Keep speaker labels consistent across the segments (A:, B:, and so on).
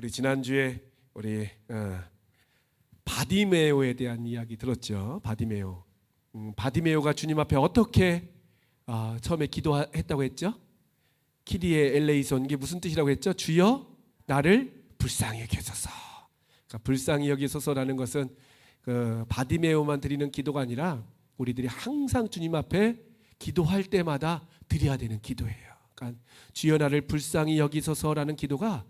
A: 우리 지난주에 우리 어, 바디메오에 대한 이야기 들었죠. 바디메오. 음, 바디메오가 주님 앞에 어떻게 아, 처음에 기도했다고 했죠? 키리의 엘레이손 이게 무슨 뜻이라고 했죠? 주여 나를 불쌍히 여기소서. 그러니까 불쌍히 여기소서라는 것은 그 바디메오만 드리는 기도가 아니라 우리들이 항상 주님 앞에 기도할 때마다 드려야 되는 기도예요. 그러니까 주여 나를 불쌍히 여기소서라는 기도가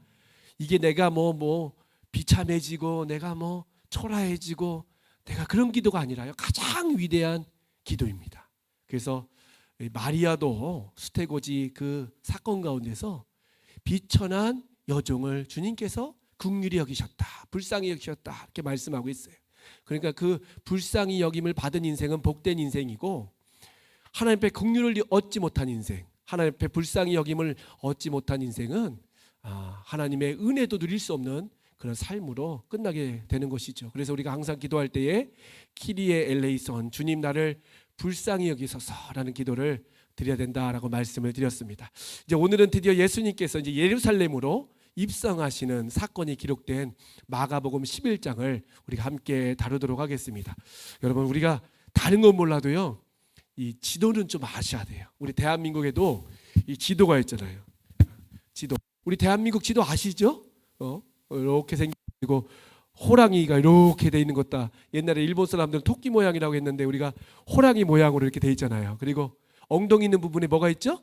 A: 이게 내가 뭐뭐 비참해지고 내가 뭐 초라해지고 내가 그런 기도가 아니라요. 가장 위대한 기도입니다. 그래서 이 마리아도 수태고지 그 사건 가운데서 비천한 여종을 주님께서 국률이 여기셨다. 불쌍히 여기셨다. 이렇게 말씀하고 있어요. 그러니까 그 불쌍히 여김을 받은 인생은 복된 인생이고 하나님 앞에 국률을 얻지 못한 인생, 하나님 앞에 불쌍히 여김을 얻지 못한 인생은 아, 하나님의 은혜도 누릴 수 없는 그런 삶으로 끝나게 되는 것이죠. 그래서 우리가 항상 기도할 때에 키리에 엘레이선 주님 나를 불쌍히 여기소서라는 기도를 드려야 된다라고 말씀을 드렸습니다. 이제 오늘은 드디어 예수님께서 이제 예루살렘으로 입성하시는 사건이 기록된 마가복음 11장을 우리가 함께 다루도록 하겠습니다. 여러분 우리가 다른 건 몰라도요. 이 지도는 좀 아셔야 돼요. 우리 대한민국에도 이 지도가 있잖아요. 지도. 우리 대한민국 지도 아시죠? 어? 이렇게 생기고 호랑이가 이렇게 돼 있는 것다. 옛날에 일본 사람들은 토끼 모양이라고 했는데 우리가 호랑이 모양으로 이렇게 돼 있잖아요. 그리고 엉덩이 있는 부분에 뭐가 있죠?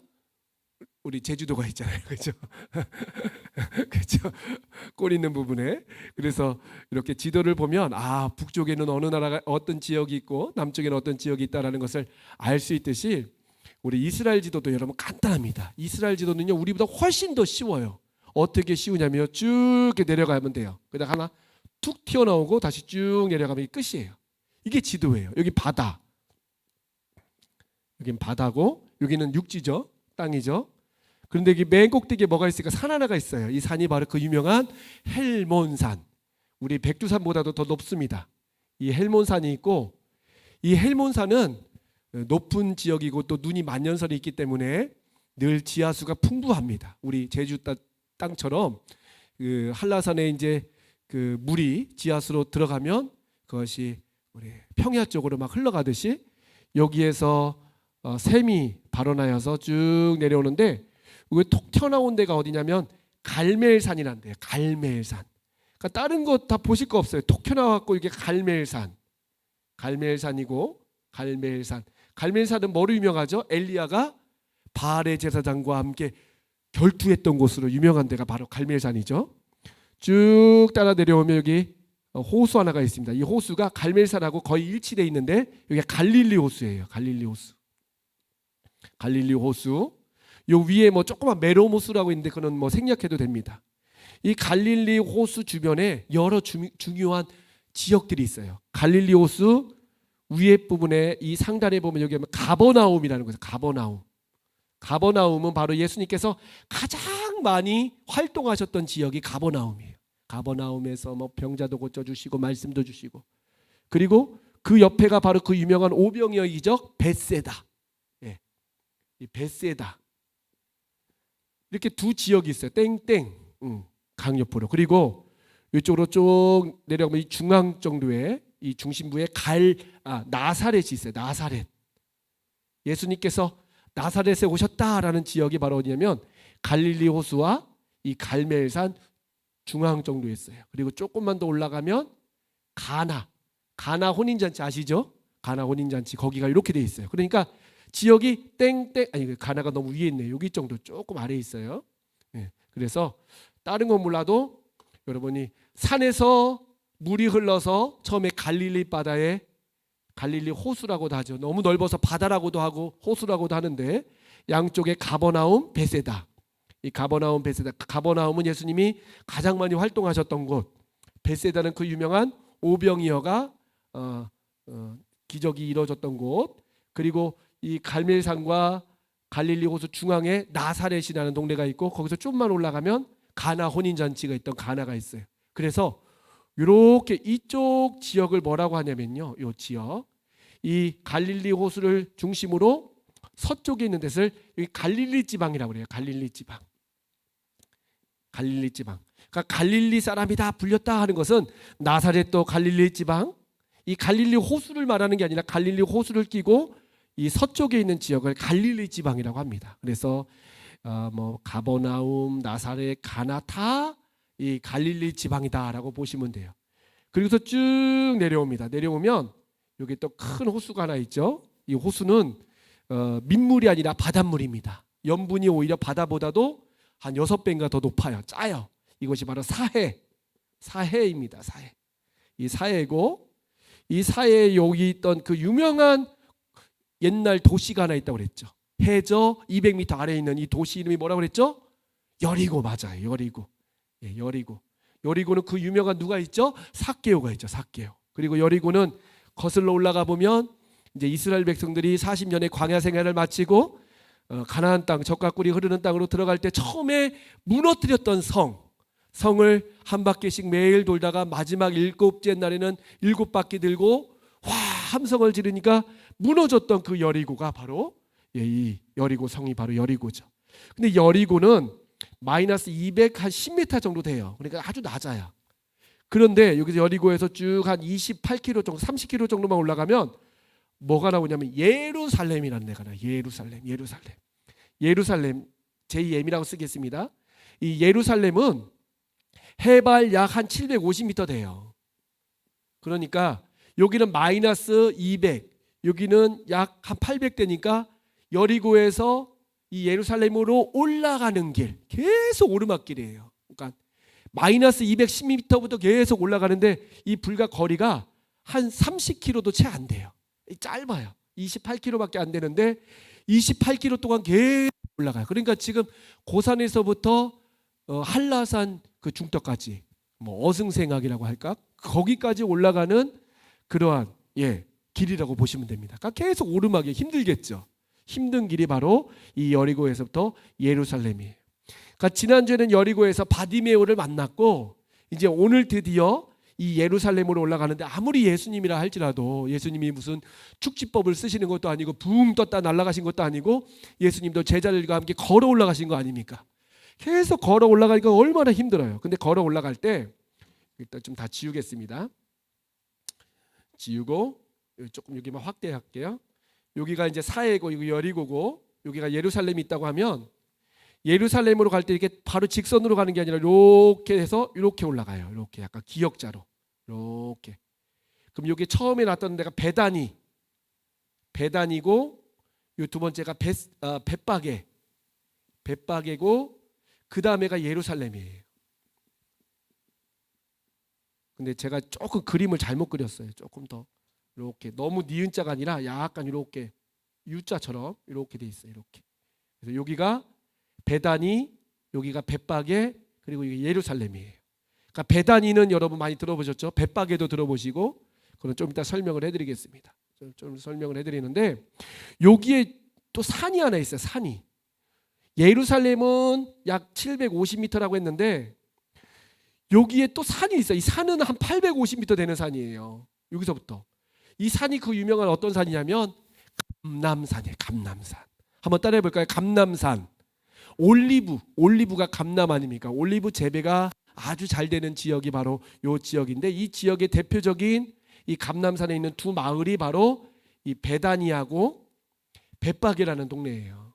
A: 우리 제주도가 있잖아요. 그렇죠? 그렇죠? 꼬리 있는 부분에. 그래서 이렇게 지도를 보면 아, 북쪽에는 어느 나라가 어떤 지역이 있고 남쪽에는 어떤 지역이 있다라는 것을 알 수 있듯이 우리 이스라엘 지도도 여러분 간단합니다. 이스라엘 지도는요. 우리보다 훨씬 더 쉬워요. 어떻게 쉬우냐면요. 쭉 내려가면 돼요. 그다가 하나 툭 튀어나오고 다시 쭉 내려가면 이게 끝이에요. 이게 지도예요. 여기 바다. 여긴 바다고 여기는 육지죠. 땅이죠. 그런데 여기 맨 꼭대기에 뭐가 있으니까 산 하나가 있어요. 이 산이 바로 그 유명한 헬몬산. 우리 백두산보다도 더 높습니다. 이 헬몬산이 있고 이 헬몬산은 높은 지역이고 또 눈이 만년설이 있기 때문에 늘 지하수가 풍부합니다. 우리 제주 땅- 땅처럼 그 한라산에 이제 그 물이 지하수로 들어가면 그것이 우리 평야 쪽으로 막 흘러가듯이 여기에서 어, 샘이 발원하여서 쭉 내려오는데 왜톡 튀어나온 데가 어디냐면 갈멜산이란 데요. 갈멜산. 그러니까 다른 거다 보실 거 없어요. 톡 튀어나왔고 이게 갈멜산. 갈멜산이고 갈멜산. 갈멜산은 뭐로 유명하죠? 엘리야가 바알의 제사장과 함께 결투했던 곳으로 유명한 데가 바로 갈멜산이죠. 쭉 따라 내려오면 여기 호수 하나가 있습니다. 이 호수가 갈멜산하고 거의 일치돼 있는데 여기가 갈릴리 호수예요. 갈릴리 호수. 갈릴리 호수. 요 위에 뭐 조그만 메로모스라고 있는데 그는 뭐 생략해도 됩니다. 이 갈릴리 호수 주변에 여러 주, 중요한 지역들이 있어요. 갈릴리 호수 위에 부분에 이 상단에 보면 여기 하면 가버나움이라는 거죠. 가버나움. 가버나움은 바로 예수님께서 가장 많이 활동하셨던 지역이 가버나움이에요. 가버나움에서 뭐 병자도 고쳐 주시고 말씀도 주시고 그리고 그 옆에가 바로 그 유명한 오병이어 기적 베세다. 예. 이 베세다. 이렇게 두 지역이 있어요. 땡땡. 음, 강 옆으로. 그리고 이쪽으로 쭉 내려가면 이 중앙 정도에 이 중심부에 갈 아, 나사렛이 있어요. 나사렛. 예수님께서 나사렛에 오셨다라는 지역이 바로 어디냐면 갈릴리 호수와 이 갈멜산 중앙 정도에 있어요. 그리고 조금만 더 올라가면 가나. 가나 혼인 잔치 아시죠? 가나 혼인 잔치 거기가 이렇게 돼 있어요. 그러니까 지역이 땡땡 아니 그 가나가 너무 위에 있네요. 여기 정도 조금 아래에 있어요. 예. 그래서 다른 건 몰라도 여러분이 산에서 물이 흘러서 처음에 갈릴리 바다에 갈릴리 호수라고도 하죠. 너무 넓어서 바다라고도 하고 호수라고도 하는데 양쪽에 가버나움, 베세다. 이 가버나움, 베세다. 가버나움은 예수님이 가장 많이 활동하셨던 곳. 베세다는 그 유명한 오병이어가 어, 어, 기적이 이루어졌던 곳. 그리고 이 갈멜산과 갈릴리 호수 중앙에 나사렛이라는 동네가 있고 거기서 좀만 올라가면 가나 혼인 잔치가 있던 가나가 있어요. 그래서 이렇게 이쪽 지역을 뭐라고 하냐면요. 요 지역 이 갈릴리 호수를 중심으로 서쪽에 있는 데를 갈릴리 지방이라고 그래요. 갈릴리 지방. 갈릴리 지방. 그러니까 갈릴리 사람이다 불렸다 하는 것은 나사렛도 갈릴리 지방 이 갈릴리 호수를 말하는 게 아니라 갈릴리 호수를 끼고 이 서쪽에 있는 지역을 갈릴리 지방이라고 합니다. 그래서 어, 뭐 가버나움, 나사렛, 가나 다 이 갈릴리 지방이다라고 보시면 돼요. 그리고서 쭉 내려옵니다. 내려오면 여기 또 큰 호수가 하나 있죠. 이 호수는 어, 민물이 아니라 바닷물입니다. 염분이 오히려 바다보다도 한 여섯 배인가 더 높아요. 짜요. 이것이 바로 사해, 사해입니다. 사해. 이 사해고 이 사해에 여기 있던 그 유명한 옛날 도시가 하나 있다고 그랬죠. 해저 200m 아래에 있는 이 도시 이름이 뭐라고 그랬죠? 여리고 맞아요. 여리고. 예, 여리고. 여리고는 그 유명한 누가 있죠? 삭개오가 있죠. 삭개오. 그리고 여리고는 거슬러 올라가 보면 이제 이스라엘 백성들이 40년의 광야 생활을 마치고 어, 가나안 땅 젖과 꿀이 흐르는 땅으로 들어갈 때 처음에 무너뜨렸던 성 성을 한 바퀴씩 매일 돌다가 마지막 일곱째 날에는 일곱 바퀴 들고 와 함성을 지르니까 무너졌던 그 여리고가 바로 예, 이 여리고 성이 바로 여리고죠. 근데 여리고는 마이너스 200 한 10m 정도 돼요. 그러니까 아주 낮아요. 그런데 여기서 여리고에서 쭉 한 28km 정도, 30km 정도만 올라가면 뭐가 나오냐면 예루살렘이라는 데가 나요. 예루살렘, 예루살렘. 예루살렘 제2M이라고 쓰겠습니다. 이 예루살렘은 해발 약 한 750m 돼요. 그러니까 여기는 마이너스 200, 여기는 약 한 800대니까 여리고에서 이 예루살렘으로 올라가는 길 계속 오르막길이에요. 그러니까 마이너스 210m부터 계속 올라가는데 이 불과 거리가 한 30km도 채 안 돼요. 짧아요. 28km밖에 안 되는데 28km 동안 계속 올라가요. 그러니까 지금 고산에서부터 어, 한라산 그 중턱까지 뭐 어승생학이라고 할까 거기까지 올라가는 그러한 예 길이라고 보시면 됩니다. 그러니까 계속 오르막이 힘들겠죠. 힘든 길이 바로 이 여리고에서부터 예루살렘이에요. 그러니까 지난주에는 여리고에서 바디메오를 만났고 이제 오늘 드디어 이 예루살렘으로 올라가는데 아무리 예수님이라 할지라도 예수님이 무슨 축지법을 쓰시는 것도 아니고 붕 떴다 날아가신 것도 아니고 예수님도 제자들과 함께 걸어 올라가신 거 아닙니까? 계속 걸어 올라가니까 얼마나 힘들어요. 근데 걸어 올라갈 때 일단 좀 다 지우겠습니다. 지우고 조금 여기만 확대할게요. 여기가 이제 사해고 이거 여리고고 여기가 예루살렘이 있다고 하면 예루살렘으로 갈 때 이렇게 바로 직선으로 가는 게 아니라 이렇게 해서 이렇게 올라가요. 이렇게 약간 기역자로 이렇게. 그럼 여기 처음에 났던 데가 베다니, 베단이고 이 두 번째가 베, 아, 벳바게, 벳바게고 그 다음에가 예루살렘이에요. 근데 제가 조금 그림을 잘못 그렸어요. 조금 더 이렇게 너무 니은자가 아니라 약간 이렇게 U자처럼 이렇게 돼 있어요. 이렇게. 그래서 여기가 베다니, 여기가 벳바게 그리고 이게 예루살렘이에요. 그러니까 베다니는 여러분 많이 들어보셨죠? 벳바게도 들어보시고 그건 좀 이따 설명을 해드리겠습니다. 좀, 좀 설명을 해드리는데 여기에 또 산이 하나 있어요. 산이 예루살렘은 약 750m라고 했는데 여기에 또 산이 있어요. 이 산은 한 850m 되는 산이에요. 여기서부터 이 산이 그 유명한 어떤 산이냐면 감남산이에요. 감남산. 한번 따라해 볼까요? 감남산. 올리브, 올리브가 감남 아닙니까? 올리브 재배가 아주 잘 되는 지역이 바로 요 지역인데 이 지역의 대표적인 이 감남산에 있는 두 마을이 바로 이 베다니하고 벳바게라는 동네예요.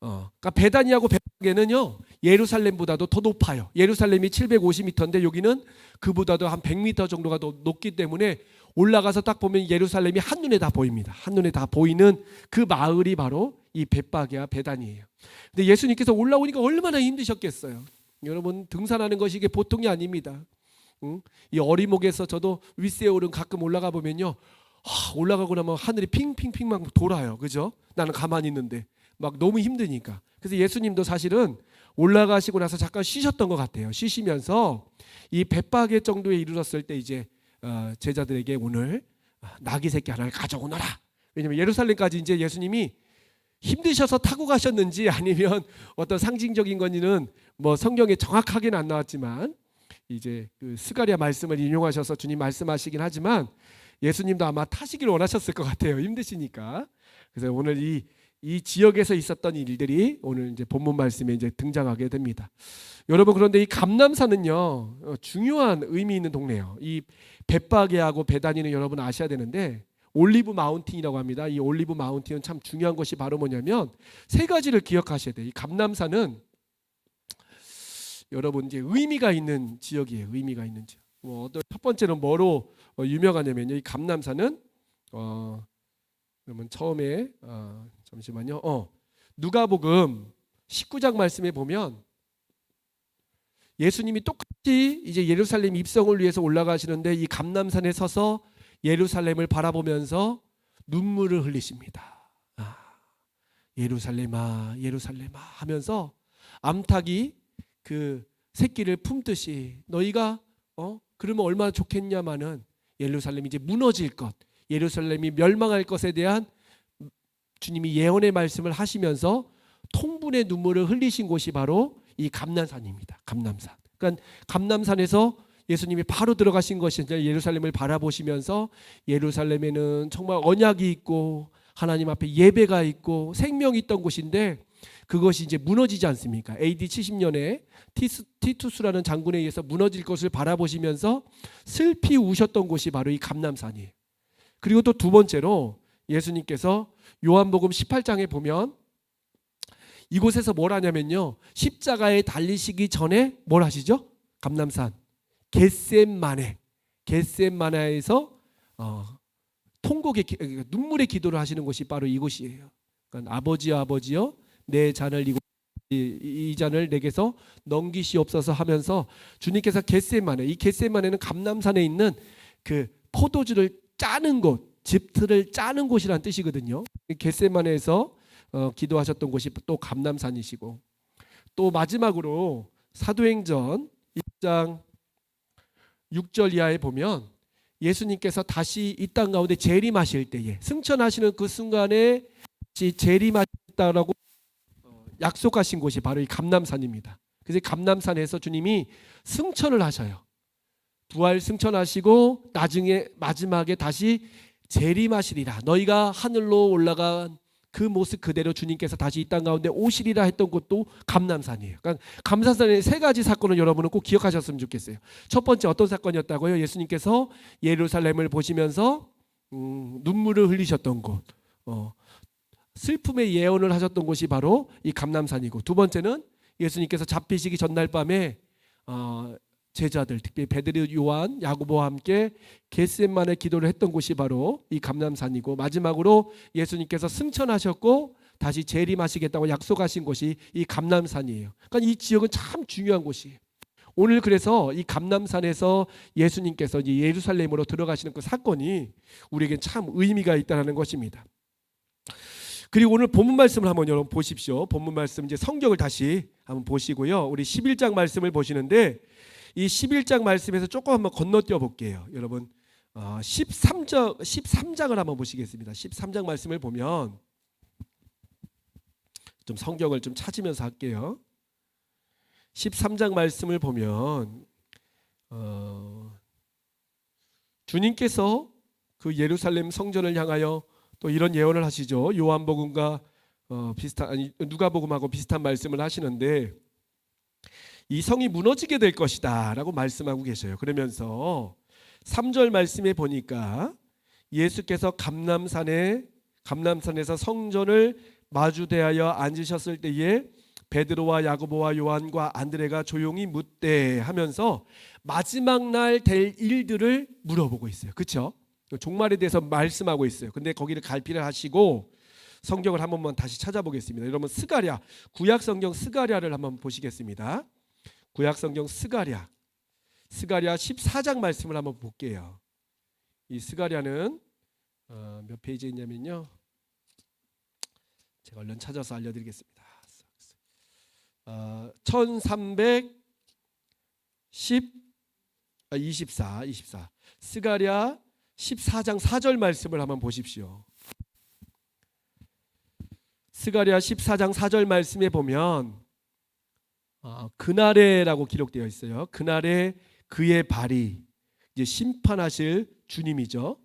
A: 어, 그러니까 베다니하고 벳바게는요 예루살렘보다도 더 높아요. 예루살렘이 750m인데 여기는 그보다도 한 100m 정도가 더 높기 때문에 올라가서 딱 보면 예루살렘이 한 눈에 다 보입니다. 한 눈에 다 보이는 그 마을이 바로 이 벳바게와 베단이에요. 근데 예수님께서 올라오니까 얼마나 힘드셨겠어요. 여러분 등산하는 것이 이게 보통이 아닙니다. 응? 이 어리목에서 저도 윗세월은 가끔 올라가 보면요. 하, 올라가고 나면 하늘이 핑핑핑 막 돌아요. 그죠? 나는 가만히 있는데 막 너무 힘드니까. 그래서 예수님도 사실은 올라가시고 나서 잠깐 쉬셨던 것 같아요. 쉬시면서 이 벳바게 정도에 이르렀을 때 이제 어, 제자들에게 오늘 나귀 새끼 하나를 가져오너라. 왜냐면 예루살렘까지 이제 예수님이 힘드셔서 타고 가셨는지 아니면 어떤 상징적인 건지는 뭐 성경에 정확하게는 안 나왔지만 이제 그 스가랴 말씀을 인용하셔서 주님 말씀하시긴 하지만 예수님도 아마 타시기를 원하셨을 것 같아요. 힘드시니까. 그래서 오늘 이 이 지역에서 있었던 일들이 오늘 이제 본문 말씀에 이제 등장하게 됩니다. 여러분 그런데 이 감남산은요 어, 중요한 의미 있는 동네예요. 이 벳바게하고 베다니는 여러분 아셔야 되는데 올리브 마운틴이라고 합니다. 이 올리브 마운틴은 참 중요한 것이 바로 뭐냐면 세 가지를 기억하셔야 돼요. 이 감남산은 여러분 이제 의미가 있는 지역이에요. 의미가 있는 지역. 뭐첫 번째는 뭐로 어, 유명하냐면요. 이 감남산은 어 그러면 처음에 어, 잠시만요. 어 누가복음 19장 말씀에 보면 예수님이 똑같이 이제 예루살렘 입성을 위해서 올라가시는데 이 감남산에 서서 예루살렘을 바라보면서 눈물을 흘리십니다. 아, 예루살렘아, 예루살렘아 하면서 암탉이 그 새끼를 품듯이 너희가 어 그러면 얼마나 좋겠냐마는 예루살렘이 이제 무너질 것, 예루살렘이 멸망할 것에 대한 주님이 예언의 말씀을 하시면서 통분의 눈물을 흘리신 곳이 바로 이 감남산입니다. 감남산. 그러니까 감남산에서 예수님이 바로 들어가신 것이 이제 예루살렘을 바라보시면서 예루살렘에는 정말 언약이 있고 하나님 앞에 예배가 있고 생명이 있던 곳인데 그것이 이제 무너지지 않습니까? AD 70년에 티스, 티투스라는 장군에 의해서 무너질 것을 바라보시면서 슬피 우셨던 곳이 바로 이 감남산이에요. 그리고 또 두 번째로 예수님께서 요한복음 18장에 보면 이곳에서 뭘 하냐면요. 십자가에 달리시기 전에 뭘 하시죠? 감남산 겟셈마네 겟셈마네에서 어, 통곡의 기- 그러니까 눈물의 기도를 하시는 곳이 바로 이곳이에요. 그러니까 아버지여 아버지여 내 잔을 이곳 이, 이 잔을 내게서 넘기시옵소서 하면서 주님께서 겟셈마네 이 겟셈마네는 감남산에 있는 그 포도주를 짜는 곳 집틀을 짜는 곳이란 뜻이거든요. 이 겟셈마네에서 어, 기도하셨던 곳이 또 감남산이시고 또 마지막으로 사도행전 1장 6절 이하에 보면 예수님께서 다시 이 땅 가운데 재림하실 때에 승천하시는 그 순간에 재림하셨다라고 어, 약속하신 곳이 바로 이 감남산입니다. 그래서 이 감남산에서 주님이 승천을 하셔요. 부활 승천하시고 나중에 마지막에 다시 재림하시리라. 너희가 하늘로 올라간 그 모습 그대로 주님께서 다시 이 땅 가운데 오시리라 했던 곳도 감남산이에요. 그러니까 감남산의 세 가지 사건을 여러분은 꼭 기억하셨으면 좋겠어요. 첫 번째 어떤 사건이었다고요? 예수님께서 예루살렘을 보시면서 음, 눈물을 흘리셨던 곳, 어, 슬픔의 예언을 하셨던 곳이 바로 이 감남산이고 두 번째는 예수님께서 잡히시기 전날 밤에 어, 제자들 특히 베드로 요한 야고보와 함께 겟셈만의 기도를 했던 곳이 바로 이 감남산이고 마지막으로 예수님께서 승천하셨고 다시 재림하시겠다고 약속하신 곳이 이 감남산이에요. 그러니까 이 지역은 참 중요한 곳이에요. 오늘 그래서 이 감남산에서 예수님께서 이제 예루살렘으로 들어가시는 그 사건이 우리에게 참 의미가 있다는 것입니다. 그리고 오늘 본문 말씀을 한번 여러분 보십시오. 본문 말씀 이제 성경을 다시 한번 보시고요. 우리 11장 말씀을 보시는데 이 11장 말씀에서 조금 한번 건너뛰어 볼게요. 여러분 어, 13장 13장을 한번 보시겠습니다. 13장 말씀을 보면 좀 성경을 좀 찾으면서 할게요. 13장 말씀을 보면 어, 주님께서 그 예루살렘 성전을 향하여 또 이런 예언을 하시죠. 요한복음과 어, 비슷한 아니 누가복음하고 비슷한 말씀을 하시는데 이 성이 무너지게 될 것이다 라고 말씀하고 계셔요. 그러면서 3절 말씀에 보니까 예수께서 감남산에 감남산에서 성전을 마주대하여 앉으셨을 때에 베드로와 야고보와 요한과 안드레가 조용히 묻되 하면서 마지막 날 될 일들을 물어보고 있어요. 그렇죠? 종말에 대해서 말씀하고 있어요. 근데 거기를 갈피를 하시고 성경을 한 번만 다시 찾아보겠습니다. 여러분 스가랴 구약 성경 스가랴를 한번 보시겠습니다. 구약 성경 스가랴 스가랴 14장 말씀을 한번 볼게요. 이 스가랴는 어, 몇 페이지에 있냐면요. 제가 얼른 찾아서 알려드리겠습니다. 어, 1310 아, 24 24 스가랴 14장 4절 말씀을 한번 보십시오. 스가랴 14장 4절 말씀에 보면 어, 그날에라고 기록되어 있어요. 그날에 그의 발이 이제 심판하실 주님이죠.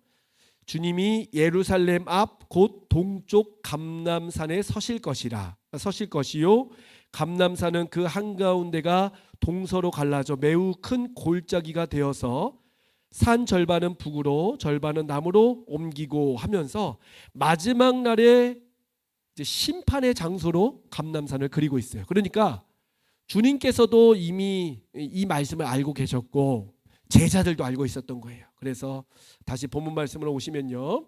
A: 주님이 예루살렘 앞 곧 동쪽 감남산에 서실 것이라 서실 것이요 감남산은 그 한가운데가 동서로 갈라져 매우 큰 골짜기가 되어서 산 절반은 북으로 절반은 남으로 옮기고 하면서 마지막 날에 심판의 장소로 감남산을 그리고 있어요. 그러니까 주님께서도 이미 이 말씀을 알고 계셨고 제자들도 알고 있었던 거예요. 그래서 다시 본문 말씀으로 오시면요.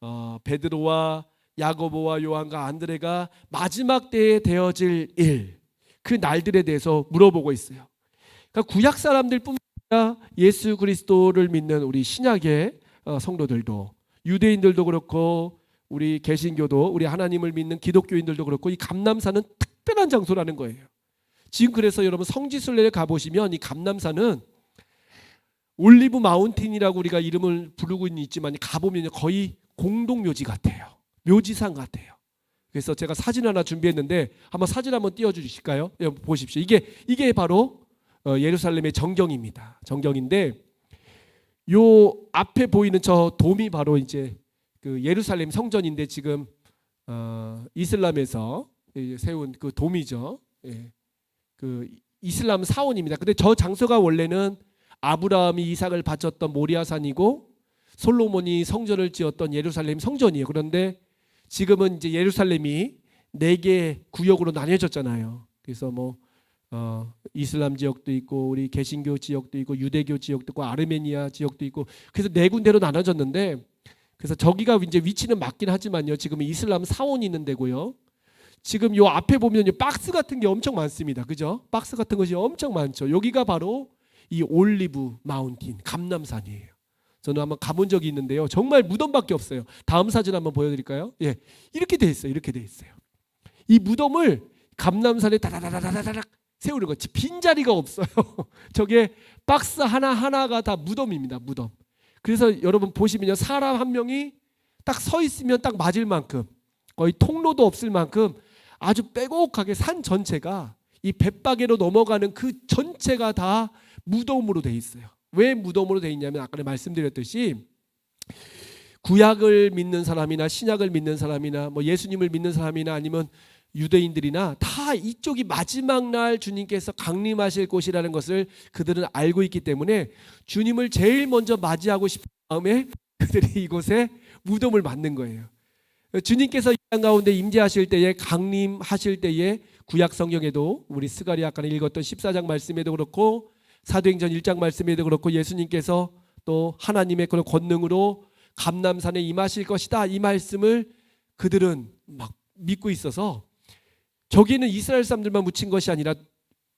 A: 어, 베드로와 야고보와 요한과 안드레가 마지막 때에 되어질 일, 그 날들에 대해서 물어보고 있어요. 그러니까 구약 사람들뿐만 아니라 예수 그리스도를 믿는 우리 신약의 어, 성도들도 유대인들도 그렇고 우리 개신교도 우리 하나님을 믿는 기독교인들도 그렇고 이 감남산은 특별한 장소라는 거예요. 지금 그래서 여러분 성지순례를 가보시면 이 감남산은 올리브 마운틴이라고 우리가 이름을 부르고 있지만 가보면 거의 공동묘지 같아요. 묘지상 같아요. 그래서 제가 사진 하나 준비했는데 한번 사진 한번 띄워주실까요? 예, 보십시오. 이게 이게 바로 어, 예루살렘의 정경입니다. 정경인데 요 앞에 보이는 저 돔이 바로 이제 그 예루살렘 성전인데 지금 어, 이슬람에서 예, 세운 그 돔이죠. 예. 그 이슬람 사원입니다. 근데 저 장소가 원래는 아브라함이 이삭을 바쳤던 모리아산이고 솔로몬이 성전을 지었던 예루살렘 성전이에요. 그런데 지금은 이제 예루살렘이 네 개 구역으로 나뉘어졌잖아요. 그래서 뭐 어, 이슬람 지역도 있고 우리 개신교 지역도 있고 유대교 지역도 있고 아르메니아 지역도 있고 그래서 네 군데로 나눠졌는데 그래서 저기가 이제 위치는 맞긴 하지만요. 지금 이슬람 사원이 있는 데고요. 지금 요 앞에 보면 박스 같은 게 엄청 많습니다. 그죠? 박스 같은 것이 엄청 많죠. 여기가 바로 이 올리브 마운틴 감남산이에요. 저는 한번 가본 적이 있는데요. 정말 무덤밖에 없어요. 다음 사진 한번 보여드릴까요? 예, 이렇게 돼 있어요. 이렇게 돼 있어요. 이 무덤을 감남산에 다다다다다닥 세우는 거지 빈 자리가 없어요. 저게 박스 하나 하나가 다 무덤입니다. 무덤. 그래서 여러분 보시면요, 사람 한 명이 딱 서 있으면 딱 맞을 만큼 거의 통로도 없을 만큼 아주 빼곡하게 산 전체가 이 벳바게로 넘어가는 그 전체가 다 무덤으로 돼 있어요. 왜 무덤으로 돼 있냐면 아까 말씀드렸듯이 구약을 믿는 사람이나 신약을 믿는 사람이나 뭐 예수님을 믿는 사람이나 아니면 유대인들이나 다 이쪽이 마지막 날 주님께서 강림하실 곳이라는 것을 그들은 알고 있기 때문에 주님을 제일 먼저 맞이하고 싶은 마음에 그들이 이곳에 무덤을 만든 거예요. 주님께서 이 땅 가운데 임재하실 때에 강림하실 때에 구약 성경에도 우리 스가리 아까 읽었던 14장 말씀에도 그렇고 사도행전 1장 말씀에도 그렇고 예수님께서 또 하나님의 그런 권능으로 감남산에 임하실 것이다 이 말씀을 그들은 막 믿고 있어서 저기는 이스라엘 사람들만 묻힌 것이 아니라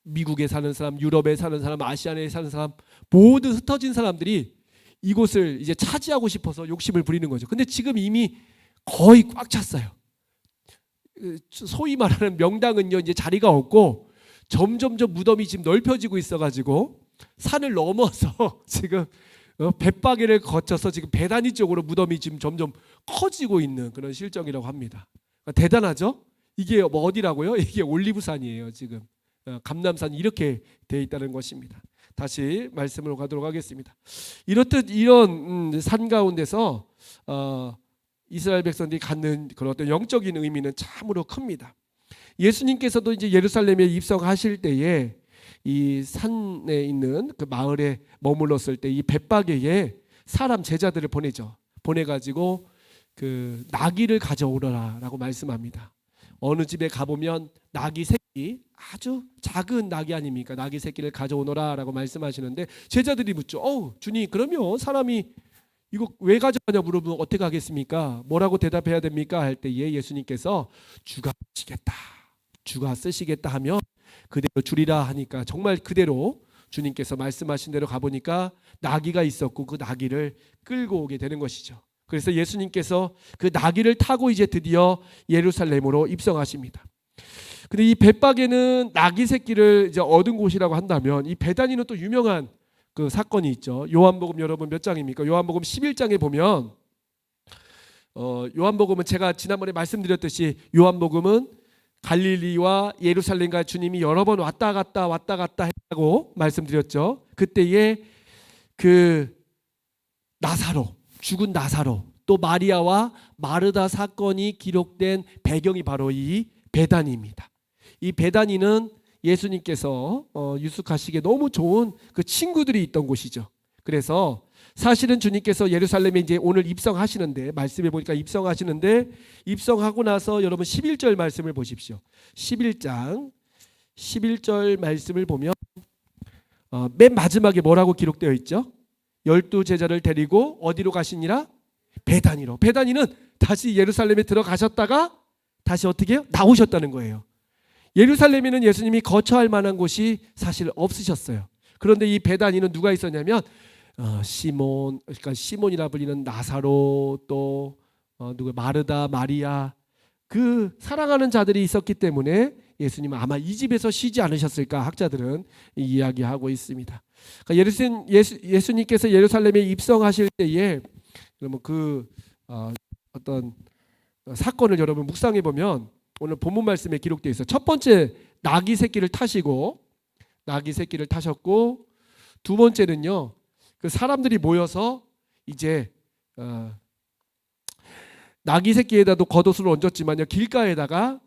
A: 미국에 사는 사람, 유럽에 사는 사람, 아시아에 사는 사람 모든 흩어진 사람들이 이곳을 이제 차지하고 싶어서 욕심을 부리는 거죠. 근데 지금 이미 거의 꽉 찼어요. 소위 말하는 명당은요 이제 자리가 없고 점점점 무덤이 지금 넓혀지고 있어가지고 산을 넘어서 지금 어, 뱃바퀴를 거쳐서 지금 배단위 쪽으로 무덤이 지금 점점 커지고 있는 그런 실정이라고 합니다. 그러니까 대단하죠? 이게 뭐 어디라고요? 이게 올리브산이에요. 지금 어, 감남산이 이렇게 돼 있다는 것입니다. 다시 말씀으로 가도록 하겠습니다. 이렇듯 이런 음, 산 가운데서 어, 이스라엘 백성들이 갖는 그런 어떤 영적인 의미는 참으로 큽니다. 예수님께서도 이제 예루살렘에 입성하실 때에 이 산에 있는 그 마을에 머물렀을 때 이 벳바게에 사람 제자들을 보내죠. 보내가지고 그 나귀를 가져오라라고 말씀합니다. 어느 집에 가보면 나귀 새끼 아주 작은 나귀 아닙니까? 나귀 새끼를 가져오너라라고 말씀하시는데 제자들이 묻죠. 어 주님 그러면 사람이 이거 왜 가져가냐 물어보면 어떻게 하겠습니까? 뭐라고 대답해야 됩니까? 할 때에 예수님께서 주가 쓰시겠다. 주가 쓰시겠다 하면 그대로 주리라 하니까 정말 그대로 주님께서 말씀하신 대로 가보니까 나귀가 있었고 그 나귀를 끌고 오게 되는 것이죠. 그래서 예수님께서 그 나귀를 타고 이제 드디어 예루살렘으로 입성하십니다. 근데 이 벳바게는 나귀 새끼를 이제 얻은 곳이라고 한다면 이 베다니는 또 유명한 그 사건이 있죠. 요한복음 여러분 몇 장입니까? 요한복음 11장에 보면 어, 요한복음은 제가 지난번에 말씀드렸듯이 요한복음은 갈릴리와 예루살렘과 주님이 여러 번 왔다 갔다 왔다 갔다 했다고 말씀드렸죠. 그때에 그 나사로 죽은 나사로 또 마리아와 마르다 사건이 기록된 배경이 바로 이 베다니입니다. 이 베다니는 예수님께서 어, 유숙하시기에 너무 좋은 그 친구들이 있던 곳이죠. 그래서 사실은 주님께서 예루살렘에 이제 오늘 입성하시는데 말씀해 보니까 입성하시는데 입성하고 나서 여러분 11절 말씀을 보십시오. 11장 11절 말씀을 보면 어, 맨 마지막에 뭐라고 기록되어 있죠? 열두 제자를 데리고 어디로 가시니라? 베다니로. 베다니는 다시 예루살렘에 들어가셨다가 다시 어떻게 해요? 나오셨다는 거예요. 예루살렘에는 예수님이 거처할 만한 곳이 사실 없으셨어요. 그런데 이 베다니는 누가 있었냐면 어, 시몬, 그러니까 시몬이라 불리는 나사로 또 어, 누구 마르다, 마리아 그 사랑하는 자들이 있었기 때문에 예수님은 아마 이 집에서 쉬지 않으셨을까 학자들은 이야기하고 있습니다. 그러니까 예루살렘, 예수, 예수님께서 예루살렘에 입성하실 때에 그러면 그 어, 어떤 사건을 여러분 묵상해 보면 오늘 본문 말씀에 기록되어 있어. 첫 번째 나귀 새끼를 타시고 나귀 새끼를 타셨고 두 번째는요. 그 사람들이 모여서 이제 어, 나귀 새끼에다도 겉옷을 얹었지만요. 길가에다가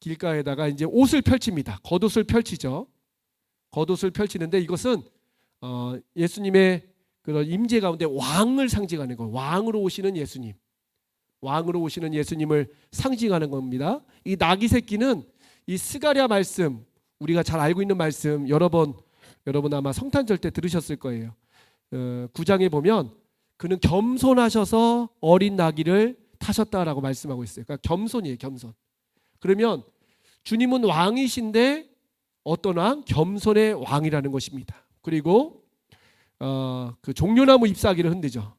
A: 길가에다가 이제 옷을 펼칩니다. 겉옷을 펼치죠. 겉옷을 펼치는데 이것은 어, 예수님의 그런 임재 가운데 왕을 상징하는 거예요. 왕으로 오시는 예수님. 왕으로 오시는 예수님을 상징하는 겁니다. 이 나귀 새끼는 이 스가랴 말씀 우리가 잘 알고 있는 말씀 여러 번 여러분 아마 성탄절 때 들으셨을 거예요. 어, 구장에 보면 그는 겸손하셔서 어린 나귀를 타셨다라고 말씀하고 있어요. 그러니까 겸손이에요, 겸손. 그러면 주님은 왕이신데 어떤 왕? 겸손의 왕이라는 것입니다. 그리고 어, 그 종려나무 잎사귀를 흔들죠.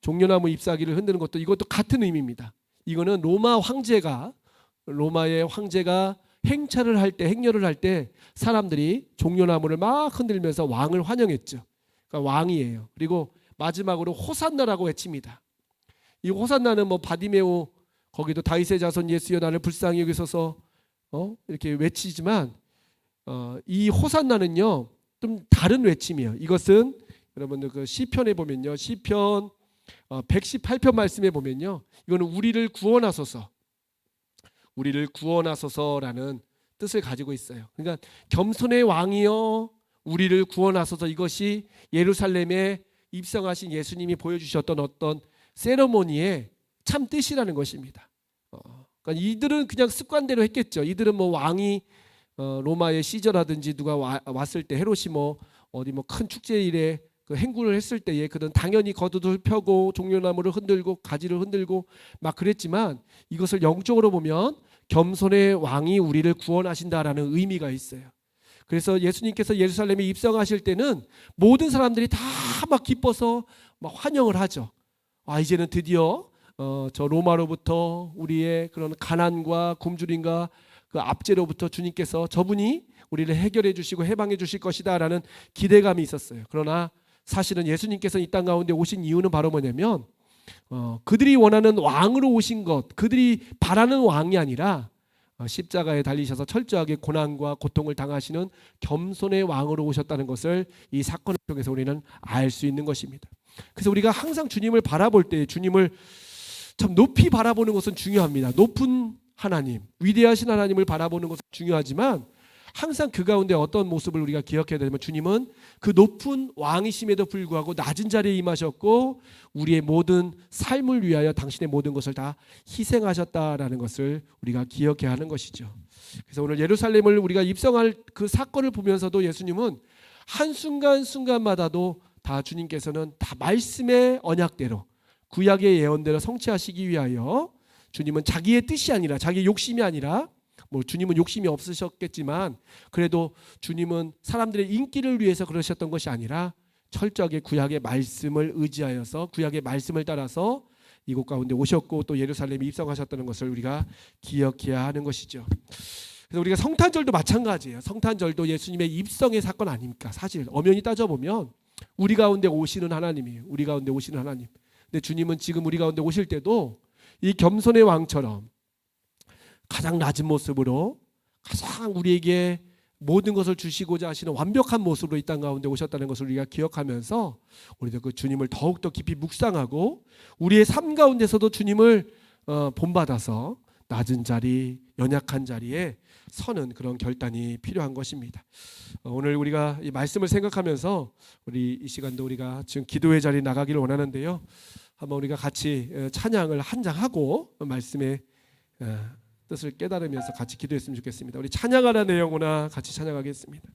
A: 종려나무 잎사귀를 흔드는 것도 이것도 같은 의미입니다. 이거는 로마 황제가 로마의 황제가 행차를 할 때 행렬을 할 때 사람들이 종려나무를 막 흔들면서 왕을 환영했죠. 그러니까 왕이에요. 그리고 마지막으로 호산나라고 외칩니다. 이 호산나는 뭐 바디메오 거기도 다윗의 자손 예수여 나를 불쌍히 여기소서 어? 이렇게 외치지만 어, 이 호산나는요 좀 다른 외침이에요. 이것은 여러분들 그 시편에 보면요 시편 어, 118편 말씀에 보면요 이거는 우리를 구원하소서 우리를 구원하소서라는 뜻을 가지고 있어요. 그러니까 겸손의 왕이여 우리를 구원하소서 이것이 예루살렘에 입성하신 예수님이 보여주셨던 어떤 세러모니의 참 뜻이라는 것입니다. 어, 그러니까 이들은 그냥 습관대로 했겠죠. 이들은 뭐 왕이 어, 로마의 시저라든지 누가 와, 왔을 때 헤롯이 뭐 어디 뭐 큰 축제일에 그 행군을 했을 때에 그는 당연히 겉옷을 펴고 종려나무를 흔들고 가지를 흔들고 막 그랬지만 이것을 영적으로 보면 겸손의 왕이 우리를 구원하신다라는 의미가 있어요. 그래서 예수님께서 예루살렘에 입성하실 때는 모든 사람들이 다 막 기뻐서 막 환영을 하죠. 아 이제는 드디어 어, 저 로마로부터 우리의 그런 가난과 굶주림과 그 압제로부터 주님께서 저분이 우리를 해결해 주시고 해방해 주실 것이다라는 기대감이 있었어요. 그러나 사실은 예수님께서 이 땅 가운데 오신 이유는 바로 뭐냐면 어, 그들이 원하는 왕으로 오신 것, 그들이 바라는 왕이 아니라 어, 십자가에 달리셔서 철저하게 고난과 고통을 당하시는 겸손의 왕으로 오셨다는 것을 이 사건을 통해서 우리는 알 수 있는 것입니다. 그래서 우리가 항상 주님을 바라볼 때 주님을 참 높이 바라보는 것은 중요합니다. 높은 하나님, 위대하신 하나님을 바라보는 것은 중요하지만 항상 그 가운데 어떤 모습을 우리가 기억해야 되면 주님은 그 높은 왕이심에도 불구하고 낮은 자리에 임하셨고 우리의 모든 삶을 위하여 당신의 모든 것을 다 희생하셨다라는 것을 우리가 기억해야 하는 것이죠. 그래서 오늘 예루살렘을 우리가 입성할 그 사건을 보면서도 예수님은 한 순간 순간마다도 다 주님께서는 다 말씀의 언약대로 구약의 예언대로 성취하시기 위하여 주님은 자기의 뜻이 아니라 자기의 욕심이 아니라 뭐 주님은 욕심이 없으셨겠지만 그래도 주님은 사람들의 인기를 위해서 그러셨던 것이 아니라 철저하게 구약의 말씀을 의지하여서 구약의 말씀을 따라서 이곳 가운데 오셨고 또 예루살렘에 입성하셨다는 것을 우리가 기억해야 하는 것이죠. 그래서 우리가 성탄절도 마찬가지예요. 성탄절도 예수님의 입성의 사건 아닙니까? 사실 엄연히 따져 보면 우리 가운데 오시는 하나님이에요. 우리 가운데 오시는 하나님. 근데 주님은 지금 우리 가운데 오실 때도 이 겸손의 왕처럼 가장 낮은 모습으로 가장 우리에게 모든 것을 주시고자 하시는 완벽한 모습으로 이 땅 가운데 오셨다는 것을 우리가 기억하면서 우리도 그 주님을 더욱 더 깊이 묵상하고 우리의 삶 가운데서도 주님을 어, 본받아서 낮은 자리, 연약한 자리에 서는 그런 결단이 필요한 것입니다. 어, 오늘 우리가 이 말씀을 생각하면서 우리 이 시간도 우리가 지금 기도의 자리 나가기를 원하는데요. 한번 우리가 같이 어, 찬양을 한 장 하고 말씀의 어, 뜻을 깨달으면서 같이 기도했으면 좋겠습니다. 우리 찬양하라는 내용으로 같이 찬양하겠습니다.